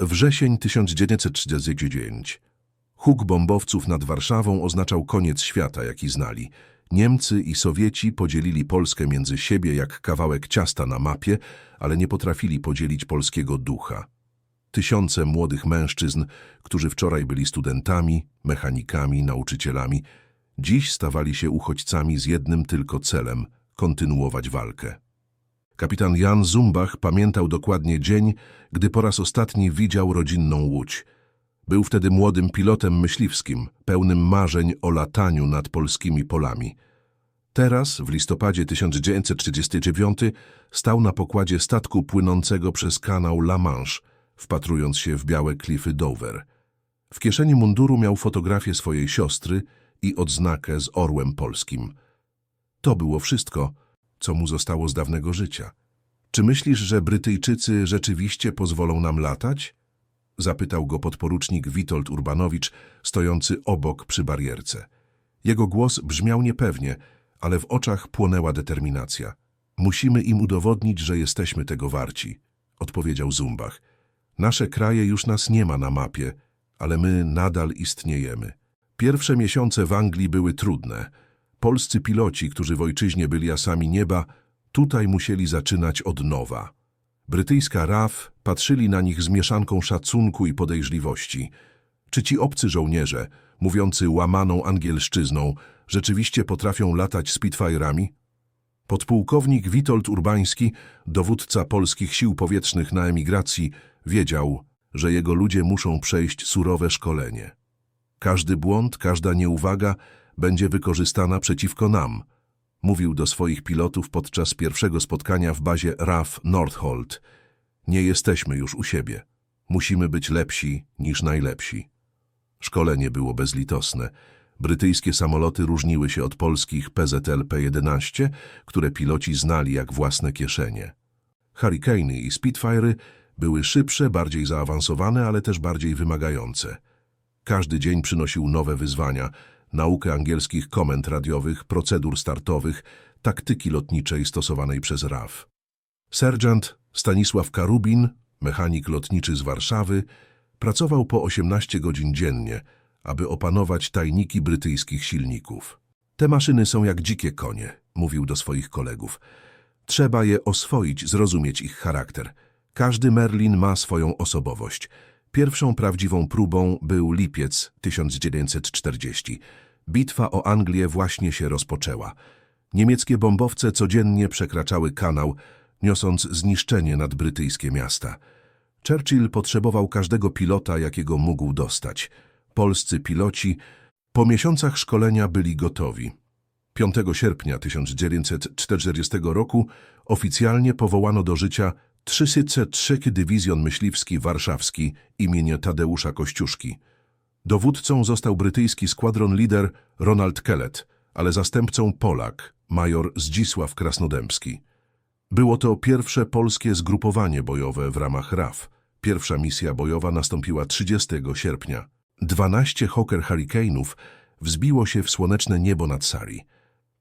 Wrzesień 1939. Huk bombowców nad Warszawą oznaczał koniec świata, jaki znali. Niemcy i Sowieci podzielili Polskę między siebie jak kawałek ciasta na mapie, ale nie potrafili podzielić polskiego ducha. Tysiące młodych mężczyzn, którzy wczoraj byli studentami, mechanikami, nauczycielami, dziś stawali się uchodźcami z jednym tylko celem – kontynuować walkę. Kapitan Jan Zumbach pamiętał dokładnie dzień, gdy po raz ostatni widział rodzinną łódź. Był wtedy młodym pilotem myśliwskim, pełnym marzeń o lataniu nad polskimi polami. Teraz, w listopadzie 1939, stał na pokładzie statku płynącego przez kanał La Manche, wpatrując się w białe klify Dover. W kieszeni munduru miał fotografię swojej siostry i odznakę z orłem polskim. To było wszystko, co mu zostało z dawnego życia. Czy myślisz, że Brytyjczycy rzeczywiście pozwolą nam latać? Zapytał go podporucznik Witold Urbanowicz, stojący obok przy barierce. Jego głos brzmiał niepewnie, ale w oczach płonęła determinacja. Musimy im udowodnić, że jesteśmy tego warci, odpowiedział Zumbach. Nasze kraje już nas nie ma na mapie, ale my nadal istniejemy. Pierwsze miesiące w Anglii były trudne. Polscy piloci, którzy w ojczyźnie byli asami nieba, tutaj musieli zaczynać od nowa. Brytyjska RAF patrzyli na nich z mieszanką szacunku i podejrzliwości. Czy ci obcy żołnierze, mówiący łamaną angielszczyzną, rzeczywiście potrafią latać Spitfire'ami? Podpułkownik Witold Urbański, dowódca polskich sił powietrznych na emigracji, wiedział, że jego ludzie muszą przejść surowe szkolenie. Każdy błąd, każda nieuwaga będzie wykorzystana przeciwko nam, mówił do swoich pilotów podczas pierwszego spotkania w bazie RAF Northolt. Nie jesteśmy już u siebie. Musimy być lepsi niż najlepsi. Szkolenie było bezlitosne. Brytyjskie samoloty różniły się od polskich PZL P-11, które piloci znali jak własne kieszenie. Hurricane'y i Spitfire'y były szybsze, bardziej zaawansowane, ale też bardziej wymagające. Każdy dzień przynosił nowe wyzwania, naukę angielskich komend radiowych, procedur startowych, taktyki lotniczej stosowanej przez RAF. Sergeant Stanisław Karubin, mechanik lotniczy z Warszawy, pracował po 18 godzin dziennie, aby opanować tajniki brytyjskich silników. Te maszyny są jak dzikie konie, mówił do swoich kolegów. Trzeba je oswoić, zrozumieć ich charakter. Każdy Merlin ma swoją osobowość. Pierwszą prawdziwą próbą był lipiec 1940. Bitwa o Anglię właśnie się rozpoczęła. Niemieckie bombowce codziennie przekraczały kanał, niosąc zniszczenie nad brytyjskie miasta. Churchill potrzebował każdego pilota, jakiego mógł dostać. Polscy piloci po miesiącach szkolenia byli gotowi. 5 sierpnia 1940 roku oficjalnie powołano do życia 303 Dywizjon Myśliwski Warszawski imienia Tadeusza Kościuszki. Dowódcą został brytyjski składron lider Ronald Kellett, ale zastępcą Polak, major Zdzisław Krasnodębski. Było to pierwsze polskie zgrupowanie bojowe w ramach RAF. Pierwsza misja bojowa nastąpiła 30 sierpnia. 12 Hawker Hurricane'ów wzbiło się w słoneczne niebo nad Sari.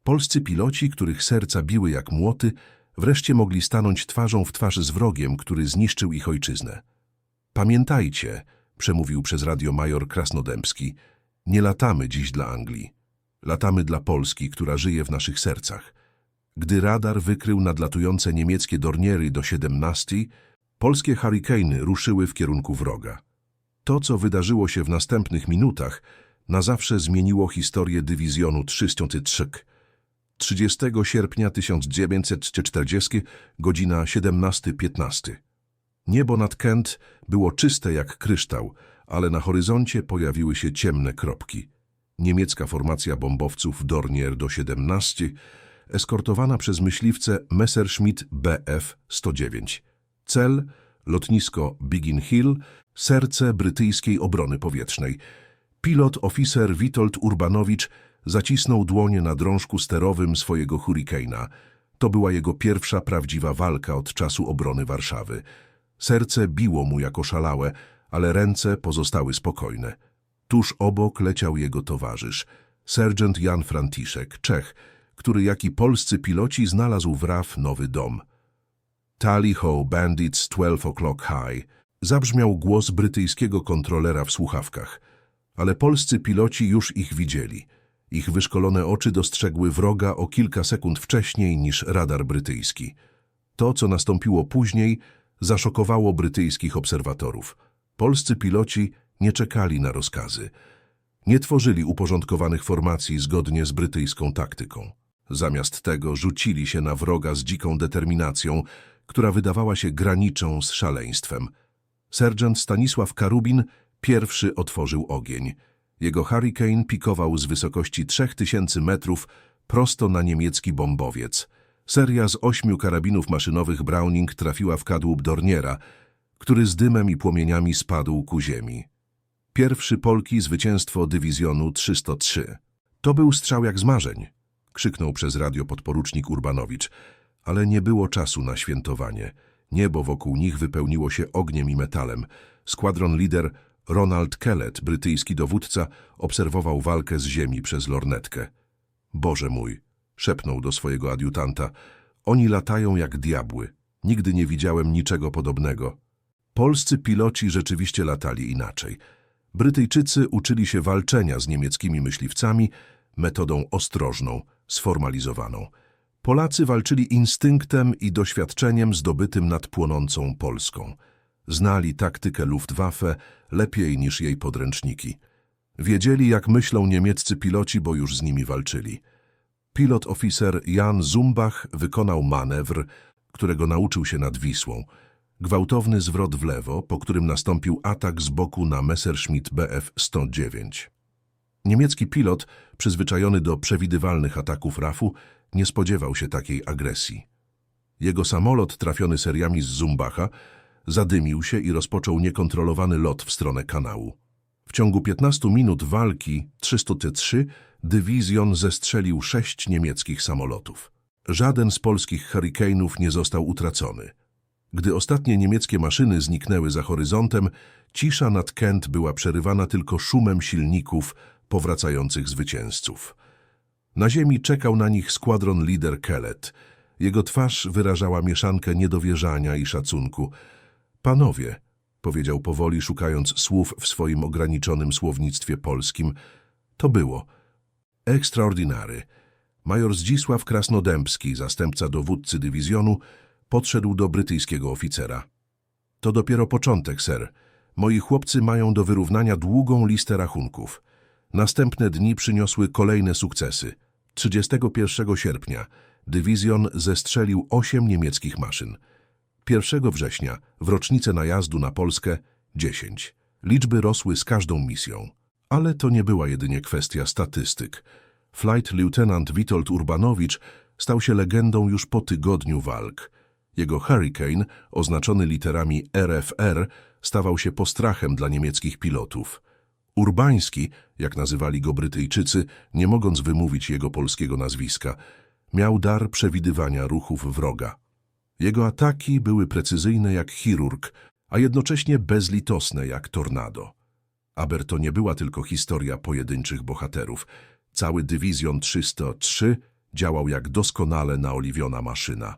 Polscy piloci, których serca biły jak młoty, wreszcie mogli stanąć twarzą w twarz z wrogiem, który zniszczył ich ojczyznę. Pamiętajcie, przemówił przez radio major Krasnodębski, nie latamy dziś dla Anglii. Latamy dla Polski, która żyje w naszych sercach. Gdy radar wykrył nadlatujące niemieckie dorniery do 17, polskie hurricane ruszyły w kierunku wroga. To, co wydarzyło się w następnych minutach, na zawsze zmieniło historię dywizjonu 303. 30 sierpnia 1940, godzina 17.15. Niebo nad Kent było czyste jak kryształ, ale na horyzoncie pojawiły się ciemne kropki. Niemiecka formacja bombowców Dornier do 17, eskortowana przez myśliwce Messerschmitt Bf-109. Cel – lotnisko Biggin Hill, serce brytyjskiej obrony powietrznej. Pilot oficer Witold Urbanowicz zacisnął dłonie na drążku sterowym swojego Hurricane'a. To była jego pierwsza prawdziwa walka od czasu obrony Warszawy. Serce biło mu jako szalałe, ale ręce pozostały spokojne. Tuż obok leciał jego towarzysz, sergeant Jan Franciszek, Czech, który jak i polscy piloci znalazł w RAF nowy dom. Tally Ho Bandits 12 O'Clock High, Zabrzmiał głos brytyjskiego kontrolera w słuchawkach, ale polscy piloci już ich widzieli. Ich wyszkolone oczy dostrzegły wroga o kilka sekund wcześniej niż radar brytyjski. To, co nastąpiło później, zaszokowało brytyjskich obserwatorów. Polscy piloci nie czekali na rozkazy. Nie tworzyli uporządkowanych formacji zgodnie z brytyjską taktyką. Zamiast tego rzucili się na wroga z dziką determinacją, która wydawała się graniczą z szaleństwem. Sergeant Stanisław Karubin pierwszy otworzył ogień. Jego Hurricane pikował z wysokości 3000 metrów prosto na niemiecki bombowiec. Seria z ośmiu karabinów maszynowych Browning trafiła w kadłub Dorniera, który z dymem i płomieniami spadł ku ziemi. Pierwszy Polki zwycięstwo dywizjonu 303. To był strzał jak z marzeń, krzyknął przez radio podporucznik Urbanowicz, ale nie było czasu na świętowanie. Niebo wokół nich wypełniło się ogniem i metalem. Składron lider Ronald Kellett, brytyjski dowódca, obserwował walkę z ziemi przez lornetkę. Boże mój, szepnął do swojego adiutanta, oni latają jak diabły. Nigdy nie widziałem niczego podobnego. Polscy piloci rzeczywiście latali inaczej. Brytyjczycy uczyli się walczenia z niemieckimi myśliwcami metodą ostrożną, sformalizowaną. Polacy walczyli instynktem i doświadczeniem zdobytym nad płonącą Polską. Znali taktykę Luftwaffe lepiej niż jej podręczniki. Wiedzieli, jak myślą niemieccy piloci, bo już z nimi walczyli. Pilot oficer Jan Zumbach wykonał manewr, którego nauczył się nad Wisłą. Gwałtowny zwrot w lewo, po którym nastąpił atak z boku na Messerschmitt Bf-109. Niemiecki pilot, przyzwyczajony do przewidywalnych ataków RAF-u, nie spodziewał się takiej agresji. Jego samolot, trafiony seriami z Zumbacha, zadymił się i rozpoczął niekontrolowany lot w stronę kanału. W ciągu 15 minut walki 300T3 dywizjon zestrzelił sześć niemieckich samolotów. Żaden z polskich Hurricane'ów nie został utracony. Gdy ostatnie niemieckie maszyny zniknęły za horyzontem, cisza nad Kent była przerywana tylko szumem silników powracających zwycięzców. Na ziemi czekał na nich składron lider Kellett. Jego twarz wyrażała mieszankę niedowierzania i szacunku. Panowie, powiedział powoli, szukając słów w swoim ograniczonym słownictwie polskim, to było. Ekstraordynary. Major Zdzisław Krasnodębski, zastępca dowódcy dywizjonu, podszedł do brytyjskiego oficera. To dopiero początek, ser. Moi chłopcy mają do wyrównania długą listę rachunków. Następne dni przyniosły kolejne sukcesy. 31 sierpnia dywizjon zestrzelił osiem niemieckich maszyn. 1 września, w rocznicę najazdu na Polskę, 10. Liczby rosły z każdą misją. Ale to nie była jedynie kwestia statystyk. Flight Lieutenant Witold Urbanowicz stał się legendą już po tygodniu walk. Jego Hurricane, oznaczony literami RFR, stawał się postrachem dla niemieckich pilotów. Urbański, jak nazywali go Brytyjczycy, nie mogąc wymówić jego polskiego nazwiska, miał dar przewidywania ruchów wroga. Jego ataki były precyzyjne jak chirurg, a jednocześnie bezlitosne jak tornado. Aber to nie była tylko historia pojedynczych bohaterów. Cały dywizjon 303 działał jak doskonale naoliwiona maszyna.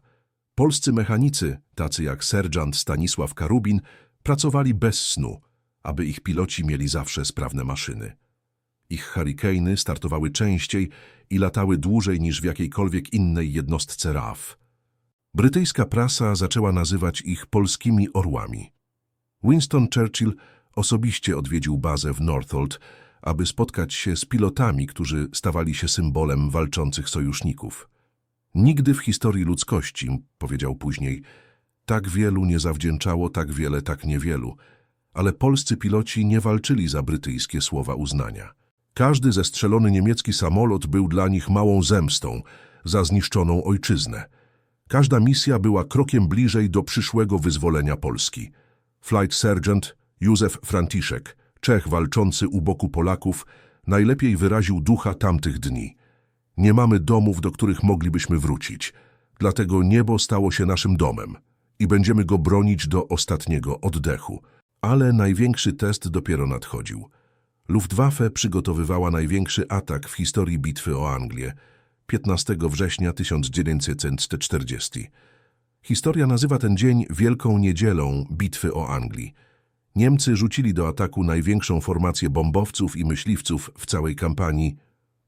Polscy mechanicy, tacy jak sergeant Stanisław Karubin, pracowali bez snu, aby ich piloci mieli zawsze sprawne maszyny. Ich Hurricane'y startowały częściej i latały dłużej niż w jakiejkolwiek innej jednostce RAF. Brytyjska prasa zaczęła nazywać ich polskimi orłami. Winston Churchill osobiście odwiedził bazę w Northolt, aby spotkać się z pilotami, którzy stawali się symbolem walczących sojuszników. Nigdy w historii ludzkości, powiedział później, tak wielu nie zawdzięczało tak wiele tak niewielu, ale polscy piloci nie walczyli za brytyjskie słowa uznania. Każdy zestrzelony niemiecki samolot był dla nich małą zemstą za zniszczoną ojczyznę. Każda misja była krokiem bliżej do przyszłego wyzwolenia Polski. Flight Sergeant Józef Franciszek, Czech walczący u boku Polaków, najlepiej wyraził ducha tamtych dni. Nie mamy domów, do których moglibyśmy wrócić, dlatego niebo stało się naszym domem i będziemy go bronić do ostatniego oddechu. Ale największy test dopiero nadchodził. Luftwaffe przygotowywała największy atak w historii bitwy o Anglię 15 września 1940. Historia nazywa ten dzień Wielką Niedzielą Bitwy o Anglii. Niemcy rzucili do ataku największą formację bombowców i myśliwców w całej kampanii.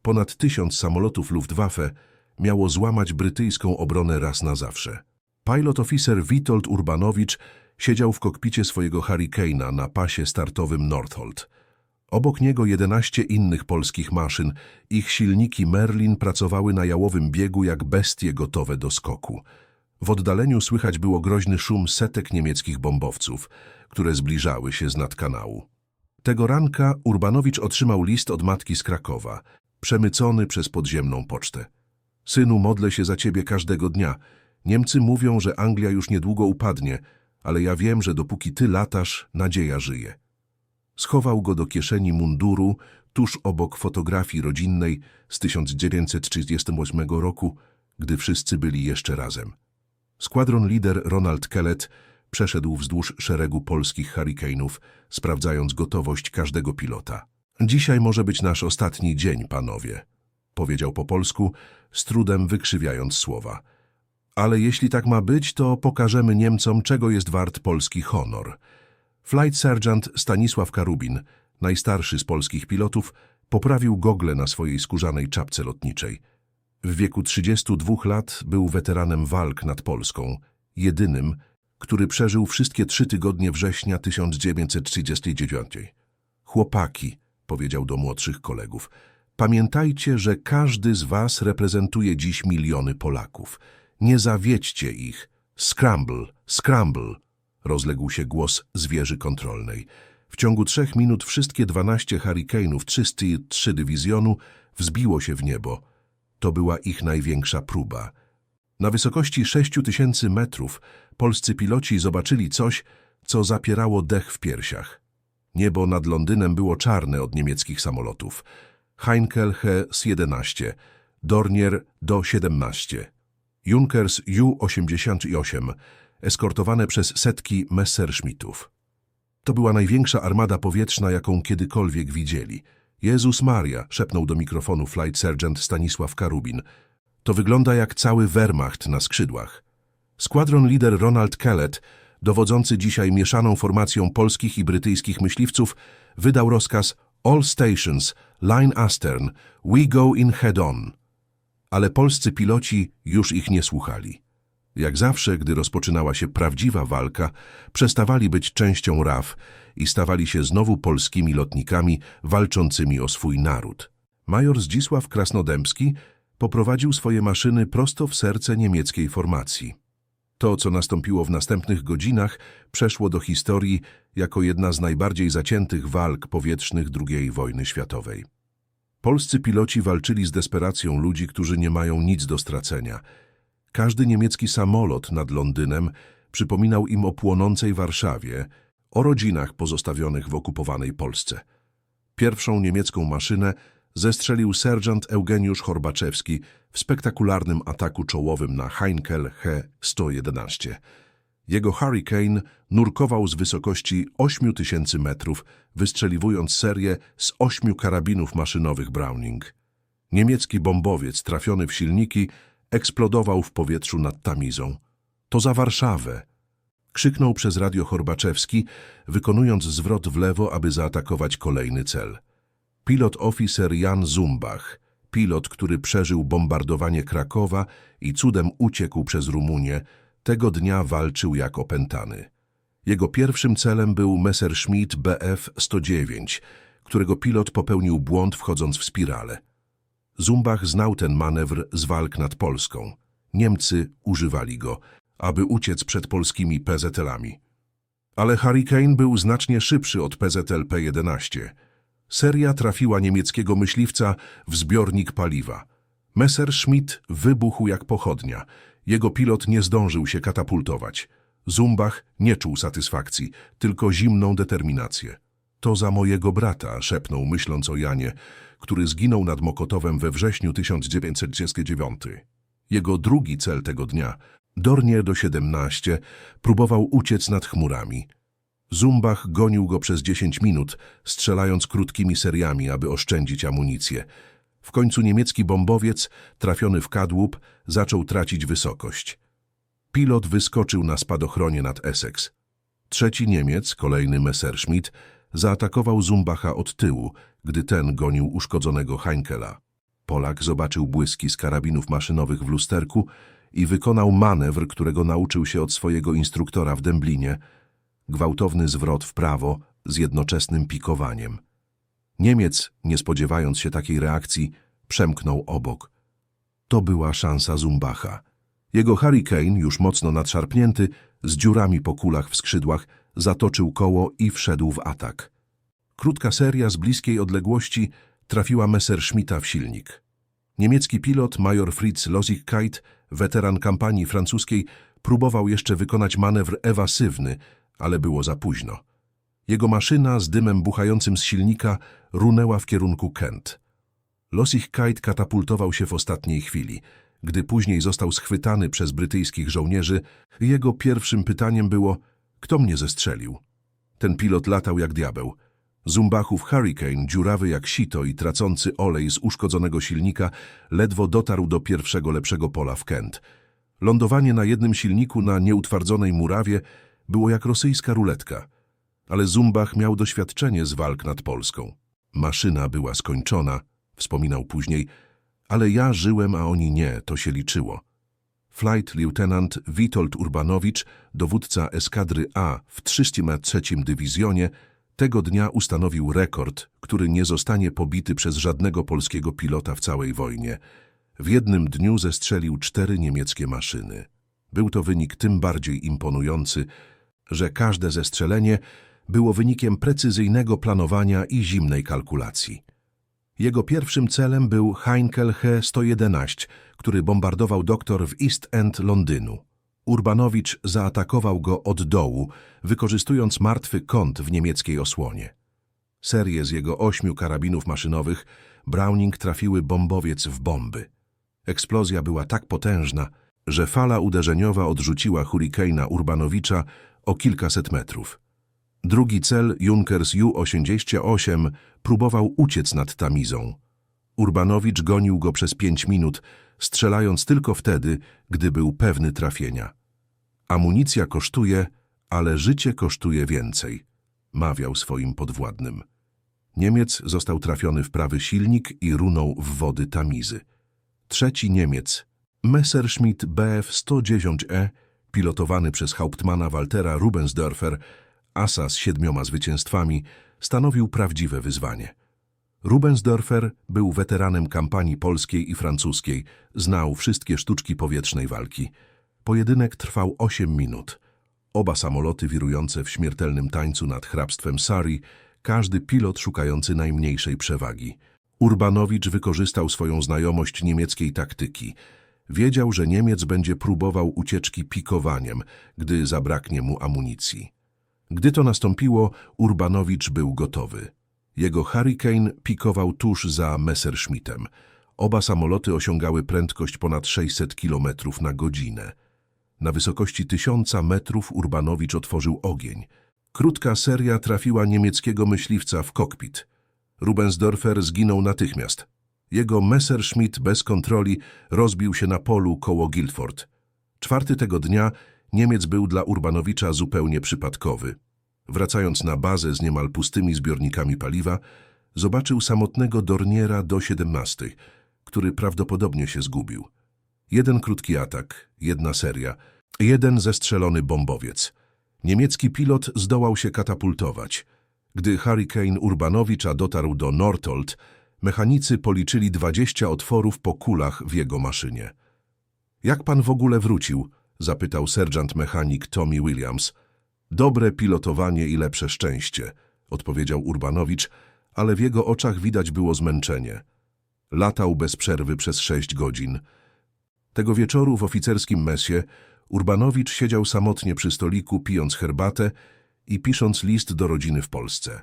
Ponad tysiąc samolotów Luftwaffe miało złamać brytyjską obronę raz na zawsze. Pilot oficer Witold Urbanowicz siedział w kokpicie swojego Hurricane'a na pasie startowym Northolt. Obok niego 11 innych polskich maszyn. Ich silniki Merlin pracowały na jałowym biegu jak bestie gotowe do skoku. W oddaleniu słychać było groźny szum setek niemieckich bombowców, które zbliżały się z nad kanału. Tego ranka Urbanowicz otrzymał list od matki z Krakowa, przemycony przez podziemną pocztę. Synu, modlę się za ciebie każdego dnia. Niemcy mówią, że Anglia już niedługo upadnie, ale ja wiem, że dopóki ty latasz, nadzieja żyje. Schował go do kieszeni munduru, tuż obok fotografii rodzinnej z 1938 roku, gdy wszyscy byli jeszcze razem. Składron lider Ronald Kellett przeszedł wzdłuż szeregu polskich hurrikanów, sprawdzając gotowość każdego pilota. Dzisiaj może być nasz ostatni dzień, panowie, powiedział po polsku, z trudem wykrzywiając słowa. Ale jeśli tak ma być, to pokażemy Niemcom, czego jest wart polski honor. Flight Sergeant Stanisław Karubin, najstarszy z polskich pilotów, poprawił gogle na swojej skórzanej czapce lotniczej. W wieku 32 lat był weteranem walk nad Polską, jedynym, który przeżył wszystkie trzy tygodnie września 1939. Chłopaki, powiedział do młodszych kolegów, pamiętajcie, że każdy z was reprezentuje dziś miliony Polaków. Nie zawiedźcie ich. Scramble, scramble, rozległ się głos z wieży kontrolnej. W ciągu trzech minut wszystkie 12 Hurricane'ów 303 dywizjonu wzbiło się w niebo. To była ich największa próba. Na wysokości 6 tysięcy metrów polscy piloci zobaczyli coś, co zapierało dech w piersiach. Niebo nad Londynem było czarne od niemieckich samolotów. Heinkel He-11, Dornier Do-17, Junkers Ju-88, eskortowane przez setki Messerschmittów. To była największa armada powietrzna, jaką kiedykolwiek widzieli. Jezus Maria, szepnął do mikrofonu flight sergeant Stanisław Karubin. To wygląda jak cały Wehrmacht na skrzydłach. Składron lider Ronald Kellett, dowodzący dzisiaj mieszaną formacją polskich i brytyjskich myśliwców, wydał rozkaz All stations, line astern, we go in head on. Ale polscy piloci już ich nie słuchali. Jak zawsze, gdy rozpoczynała się prawdziwa walka, przestawali być częścią RAF i stawali się znowu polskimi lotnikami walczącymi o swój naród. Major Zdzisław Krasnodębski poprowadził swoje maszyny prosto w serce niemieckiej formacji. To, co nastąpiło w następnych godzinach, przeszło do historii jako jedna z najbardziej zaciętych walk powietrznych II wojny światowej. Polscy piloci walczyli z desperacją ludzi, którzy nie mają nic do stracenia. Każdy niemiecki samolot nad Londynem przypominał im o płonącej Warszawie, o rodzinach pozostawionych w okupowanej Polsce. Pierwszą niemiecką maszynę zestrzelił sergeant Eugeniusz Horbaczewski w spektakularnym ataku czołowym na Heinkel He-111. Jego Hurricane nurkował z wysokości 8000 metrów, wystrzeliwując serię z ośmiu karabinów maszynowych Browning. Niemiecki bombowiec trafiony w silniki eksplodował w powietrzu nad Tamizą. To za Warszawę! Krzyknął przez radio Horbaczewski, wykonując zwrot w lewo, aby zaatakować kolejny cel. Pilot oficer Jan Zumbach, pilot, który przeżył bombardowanie Krakowa i cudem uciekł przez Rumunię, tego dnia walczył jak opętany. Jego pierwszym celem był Messerschmitt Bf-109, którego pilot popełnił błąd wchodząc w spiralę. Zumbach znał ten manewr z walk nad Polską. Niemcy używali go, aby uciec przed polskimi PZL-ami. Ale Hurricane był znacznie szybszy od PZL P-11. Seria trafiła niemieckiego myśliwca w zbiornik paliwa. Messerschmitt wybuchł jak pochodnia. Jego pilot nie zdążył się katapultować. Zumbach nie czuł satysfakcji, tylko zimną determinację. To za mojego brata, szepnął myśląc o Janie, który zginął nad Mokotowem we wrześniu 1939. Jego drugi cel tego dnia, Dornier do 17, próbował uciec nad chmurami. Zumbach gonił go przez 10 minut, strzelając krótkimi seriami, aby oszczędzić amunicję. W końcu niemiecki bombowiec, trafiony w kadłub, zaczął tracić wysokość. Pilot wyskoczył na spadochronie nad Essex. Trzeci Niemiec, kolejny Messerschmitt, zaatakował Zumbacha od tyłu, gdy ten gonił uszkodzonego Heinkela. Polak zobaczył błyski z karabinów maszynowych w lusterku i wykonał manewr, którego nauczył się od swojego instruktora w Dęblinie. Gwałtowny zwrot w prawo z jednoczesnym pikowaniem. Niemiec, nie spodziewając się takiej reakcji, przemknął obok. To była szansa Zumbacha. Jego Hurricane, już mocno nadszarpnięty, z dziurami po kulach w skrzydłach, zatoczył koło i wszedł w atak. Krótka seria z bliskiej odległości trafiła Messerschmitta w silnik. Niemiecki pilot major Fritz Losigkeit, weteran kampanii francuskiej, próbował jeszcze wykonać manewr ewasywny, ale było za późno. Jego maszyna z dymem buchającym z silnika runęła w kierunku Kent. Losigkeit katapultował się w ostatniej chwili. Gdy później został schwytany przez brytyjskich żołnierzy, jego pierwszym pytaniem było, kto mnie zestrzelił? Ten pilot latał jak diabeł. Zumbachów Hurricane, dziurawy jak sito i tracący olej z uszkodzonego silnika, ledwo dotarł do pierwszego lepszego pola w Kent. Lądowanie na jednym silniku na nieutwardzonej murawie było jak rosyjska ruletka. Ale Zumbach miał doświadczenie z walk nad Polską. Maszyna była skończona, wspominał później, ale ja żyłem, a oni nie, to się liczyło. Flight Lieutenant Witold Urbanowicz, dowódca eskadry A w 303 Dywizjonie, tego dnia ustanowił rekord, który nie zostanie pobity przez żadnego polskiego pilota w całej wojnie. W jednym dniu zestrzelił cztery niemieckie maszyny. Był to wynik tym bardziej imponujący, że każde zestrzelenie było wynikiem precyzyjnego planowania i zimnej kalkulacji. Jego pierwszym celem był Heinkel He-111, który bombardował doktor w East End Londynu. Urbanowicz zaatakował go od dołu, wykorzystując martwy kąt w niemieckiej osłonie. Serię z jego ośmiu karabinów maszynowych Browning trafiły bombowiec w bomby. Eksplozja była tak potężna, że fala uderzeniowa odrzuciła hurrikane'a Urbanowicza o kilkaset metrów. Drugi cel, Junkers Ju-88, próbował uciec nad Tamizą. Urbanowicz gonił go przez pięć minut, strzelając tylko wtedy, gdy był pewny trafienia. Amunicja kosztuje, ale życie kosztuje więcej, mawiał swoim podwładnym. Niemiec został trafiony w prawy silnik i runął w wody Tamizy. Trzeci Niemiec, Messerschmitt Bf-110E, pilotowany przez Hauptmana Waltera Rubensdörfer, asa z siedmioma zwycięstwami, stanowił prawdziwe wyzwanie. Rubensdörfer był weteranem kampanii polskiej i francuskiej, znał wszystkie sztuczki powietrznej walki. Pojedynek trwał 8 minut. Oba samoloty wirujące w śmiertelnym tańcu nad hrabstwem Sari, każdy pilot szukający najmniejszej przewagi. Urbanowicz wykorzystał swoją znajomość niemieckiej taktyki. Wiedział, że Niemiec będzie próbował ucieczki pikowaniem, gdy zabraknie mu amunicji. Gdy to nastąpiło, Urbanowicz był gotowy. Jego Hurricane pikował tuż za Messerschmittem. Oba samoloty osiągały prędkość ponad 600 km na godzinę. Na wysokości tysiąca metrów Urbanowicz otworzył ogień. Krótka seria trafiła niemieckiego myśliwca w kokpit. Rubensdorfer zginął natychmiast. Jego Messerschmitt bez kontroli rozbił się na polu koło Guildford. Czwarty tego dnia Niemiec był dla Urbanowicza zupełnie przypadkowy. Wracając na bazę z niemal pustymi zbiornikami paliwa, zobaczył samotnego Dorniera do 17, który prawdopodobnie się zgubił. Jeden krótki atak, jedna seria, jeden zestrzelony bombowiec. Niemiecki pilot zdołał się katapultować. Gdy Hurricane Urbanowicza dotarł do Northolt, mechanicy policzyli 20 otworów po kulach w jego maszynie. Jak pan w ogóle wrócił? Zapytał sergeant mechanik Tommy Williams. Dobre pilotowanie i lepsze szczęście, odpowiedział Urbanowicz, ale w jego oczach widać było zmęczenie. Latał bez przerwy przez sześć godzin. Tego wieczoru w oficerskim mesie Urbanowicz siedział samotnie przy stoliku, pijąc herbatę i pisząc list do rodziny w Polsce.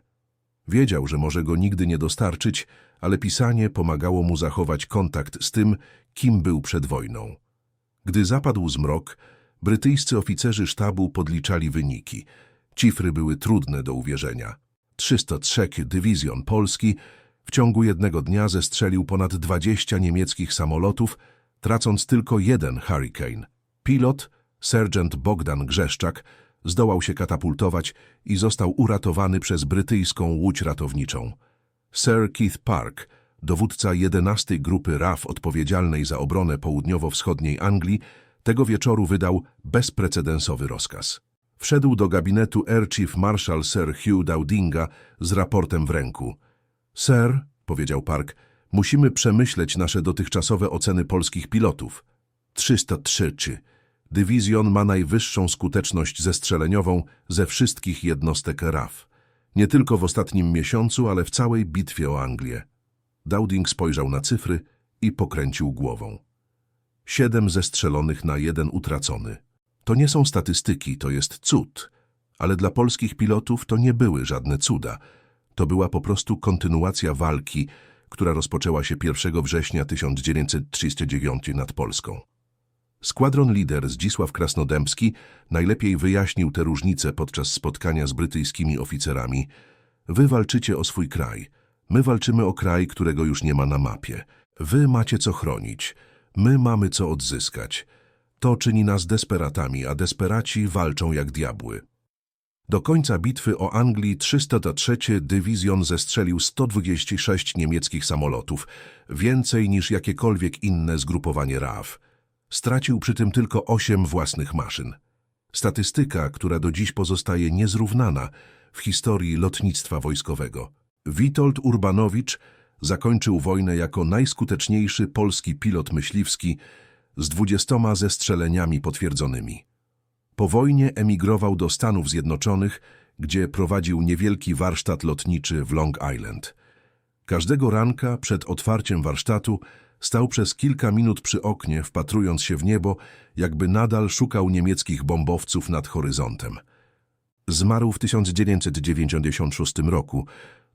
Wiedział, że może go nigdy nie dostarczyć, ale pisanie pomagało mu zachować kontakt z tym, kim był przed wojną. Gdy zapadł zmrok, brytyjscy oficerzy sztabu podliczali wyniki. Cifry były trudne do uwierzenia. 303 Dywizjon Polski w ciągu jednego dnia zestrzelił ponad 20 niemieckich samolotów, tracąc tylko jeden Hurricane. Pilot, sergeant Bogdan Grzeszczak, zdołał się katapultować i został uratowany przez brytyjską łódź ratowniczą. Sir Keith Park, dowódca 11 grupy RAF odpowiedzialnej za obronę południowo-wschodniej Anglii, tego wieczoru wydał bezprecedensowy rozkaz. Wszedł do gabinetu Air Chief Marshal Sir Hugh Dowdinga z raportem w ręku. Sir, powiedział Park, musimy przemyśleć nasze dotychczasowe oceny polskich pilotów. 303 czy. Dywizjon ma najwyższą skuteczność zestrzeleniową ze wszystkich jednostek RAF. Nie tylko w ostatnim miesiącu, ale w całej bitwie o Anglię. Dowding spojrzał na cyfry i pokręcił głową. Siedem zestrzelonych na jeden utracony. To nie są statystyki, to jest cud. Ale dla polskich pilotów to nie były żadne cuda. To była po prostu kontynuacja walki, która rozpoczęła się 1 września 1939 nad Polską. Składron lider Zdzisław Krasnodębski najlepiej wyjaśnił te różnice podczas spotkania z brytyjskimi oficerami. Wy walczycie o swój kraj. My walczymy o kraj, którego już nie ma na mapie. Wy macie co chronić. My mamy co odzyskać. To czyni nas desperatami, a desperaci walczą jak diabły. Do końca bitwy o Anglii 303 dywizjon zestrzelił 126 niemieckich samolotów, więcej niż jakiekolwiek inne zgrupowanie RAF. Stracił przy tym tylko 8 własnych maszyn. Statystyka, która do dziś pozostaje niezrównana w historii lotnictwa wojskowego. Witold Urbanowicz zakończył wojnę jako najskuteczniejszy polski pilot myśliwski z 20 zestrzeleniami potwierdzonymi. Po wojnie emigrował do Stanów Zjednoczonych, gdzie prowadził niewielki warsztat lotniczy w Long Island. Każdego ranka przed otwarciem warsztatu stał przez kilka minut przy oknie, wpatrując się w niebo, jakby nadal szukał niemieckich bombowców nad horyzontem. Zmarł w 1996 roku,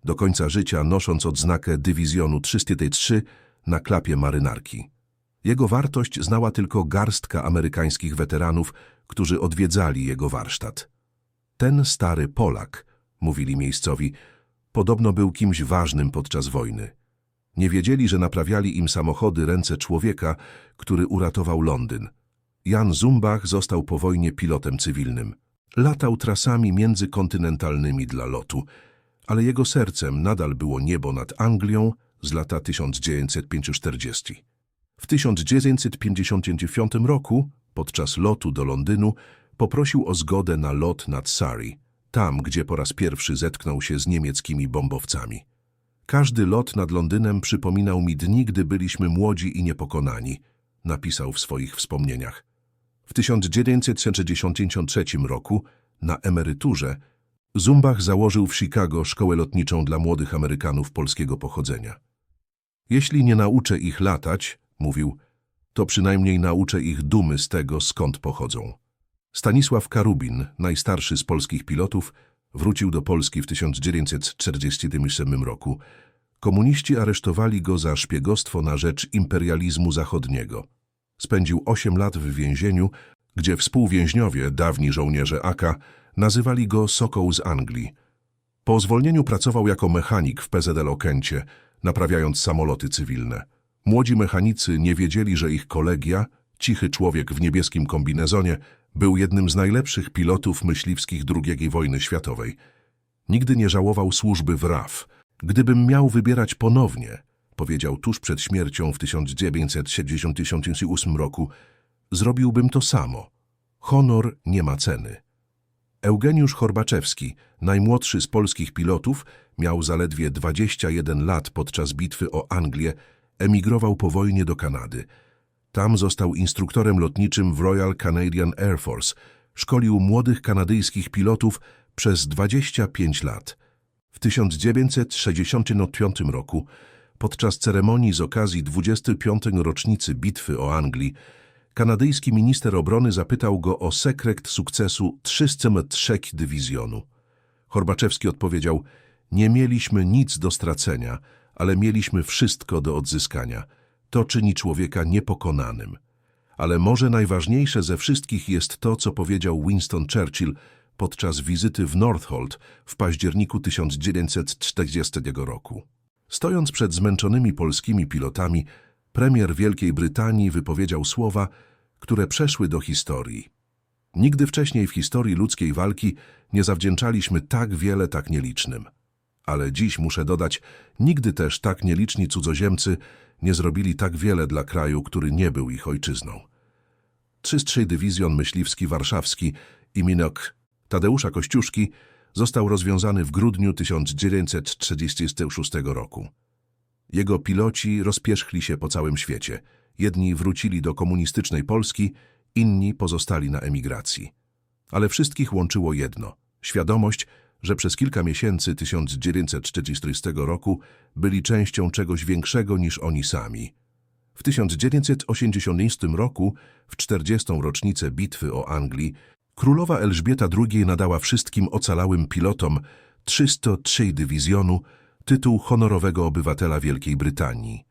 do końca życia nosząc odznakę dywizjonu 303 na klapie marynarki. Jego wartość znała tylko garstka amerykańskich weteranów, którzy odwiedzali jego warsztat. Ten stary Polak, mówili miejscowi, podobno był kimś ważnym podczas wojny. Nie wiedzieli, że naprawiali im samochody ręce człowieka, który uratował Londyn. Jan Zumbach został po wojnie pilotem cywilnym. Latał trasami międzykontynentalnymi dla lotu, ale jego sercem nadal było niebo nad Anglią z lata 1940. W 1959 roku, podczas lotu do Londynu, poprosił o zgodę na lot nad Surrey, tam, gdzie po raz pierwszy zetknął się z niemieckimi bombowcami. Każdy lot nad Londynem przypominał mi dni, gdy byliśmy młodzi i niepokonani, napisał w swoich wspomnieniach. W 1963 roku, na emeryturze, Zumbach założył w Chicago szkołę lotniczą dla młodych Amerykanów polskiego pochodzenia. Jeśli nie nauczę ich latać, mówił, to przynajmniej nauczę ich dumy z tego, skąd pochodzą. Stanisław Karubin, najstarszy z polskich pilotów, wrócił do Polski w 1947 roku. Komuniści aresztowali go za szpiegostwo na rzecz imperializmu zachodniego. Spędził 8 lat w więzieniu, gdzie współwięźniowie, dawni żołnierze AK, nazywali go Sokoł z Anglii. Po zwolnieniu pracował jako mechanik w PZL Okęcie, naprawiając samoloty cywilne. Młodzi mechanicy nie wiedzieli, że ich kolegia, cichy człowiek w niebieskim kombinezonie, był jednym z najlepszych pilotów myśliwskich II wojny światowej. Nigdy nie żałował służby w RAF. Gdybym miał wybierać ponownie, powiedział tuż przed śmiercią w 1978 roku, zrobiłbym to samo. Honor nie ma ceny. Eugeniusz Horbaczewski, najmłodszy z polskich pilotów, miał zaledwie 21 lat podczas bitwy o Anglię, emigrował po wojnie do Kanady. Tam został instruktorem lotniczym w Royal Canadian Air Force. Szkolił młodych kanadyjskich pilotów przez 25 lat. W 1965 roku, podczas ceremonii z okazji 25. rocznicy bitwy o Anglii, kanadyjski minister obrony zapytał go o sekret sukcesu 303 dywizjonu. Horbaczewski odpowiedział, nie mieliśmy nic do stracenia, ale mieliśmy wszystko do odzyskania. To czyni człowieka niepokonanym. Ale może najważniejsze ze wszystkich jest to, co powiedział Winston Churchill podczas wizyty w Northolt w październiku 1940 roku. Stojąc przed zmęczonymi polskimi pilotami, premier Wielkiej Brytanii wypowiedział słowa, które przeszły do historii. Nigdy wcześniej w historii ludzkiej walki nie zawdzięczaliśmy tak wiele tak nielicznym. Ale dziś muszę dodać, nigdy też tak nieliczni cudzoziemcy nie zrobili tak wiele dla kraju, który nie był ich ojczyzną. 303 Dywizjon Myśliwski Warszawski i Minok Tadeusza Kościuszki został rozwiązany w grudniu 1936 roku. Jego piloci rozpierzchli się po całym świecie. Jedni wrócili do komunistycznej Polski, inni pozostali na emigracji. Ale wszystkich łączyło jedno – świadomość, że przez kilka miesięcy 1940 roku byli częścią czegoś większego niż oni sami. W 1980 roku, w 40. rocznicę bitwy o Anglii, królowa Elżbieta II nadała wszystkim ocalałym pilotom 303 dywizjonu tytuł honorowego obywatela Wielkiej Brytanii.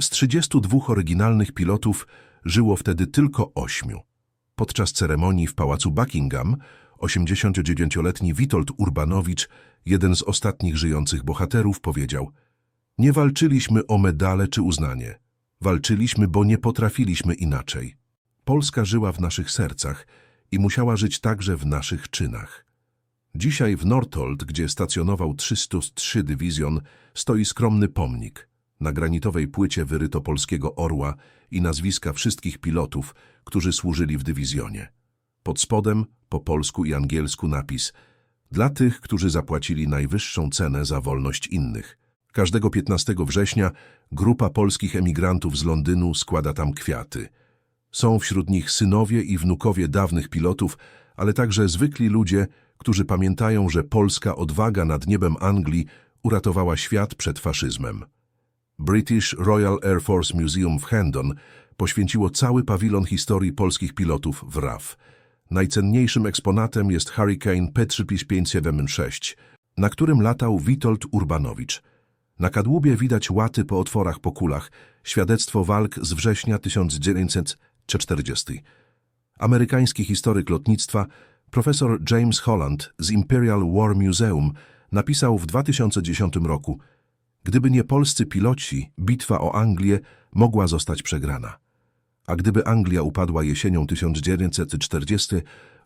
Z 32 oryginalnych pilotów żyło wtedy tylko ośmiu. Podczas ceremonii w pałacu Buckingham 89-letni Witold Urbanowicz, jeden z ostatnich żyjących bohaterów, powiedział Nie walczyliśmy o medale czy uznanie. Walczyliśmy, bo nie potrafiliśmy inaczej. Polska żyła w naszych sercach i musiała żyć także w naszych czynach. Dzisiaj w Northolt, gdzie stacjonował 303 Dywizjon, stoi skromny pomnik. Na granitowej płycie wyryto polskiego orła i nazwiska wszystkich pilotów, którzy służyli w dywizjonie. Pod spodem, po polsku i angielsku napis Dla tych, którzy zapłacili najwyższą cenę za wolność innych. Każdego 15 września grupa polskich emigrantów z Londynu składa tam kwiaty. Są wśród nich synowie i wnukowie dawnych pilotów, ale także zwykli ludzie, którzy pamiętają, że polska odwaga nad niebem Anglii uratowała świat przed faszyzmem. British Royal Air Force Museum w Hendon poświęciło cały pawilon historii polskich pilotów w RAF. Najcenniejszym eksponatem jest Hurricane P-576, na którym latał Witold Urbanowicz. Na kadłubie widać łaty po otworach po kulach, świadectwo walk z września 1940. Amerykański historyk lotnictwa profesor James Holland z Imperial War Museum napisał w 2010 roku Gdyby nie polscy piloci, bitwa o Anglię mogła zostać przegrana. A gdyby Anglia upadła jesienią 1940,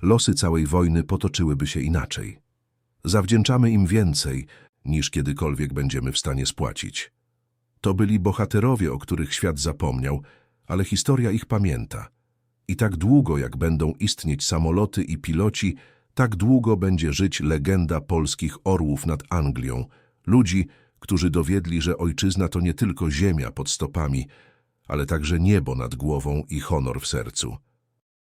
losy całej wojny potoczyłyby się inaczej. Zawdzięczamy im więcej, niż kiedykolwiek będziemy w stanie spłacić. To byli bohaterowie, o których świat zapomniał, ale historia ich pamięta. I tak długo, jak będą istnieć samoloty i piloci, tak długo będzie żyć legenda polskich orłów nad Anglią, ludzi, którzy dowiedli, że ojczyzna to nie tylko ziemia pod stopami, ale także niebo nad głową i honor w sercu.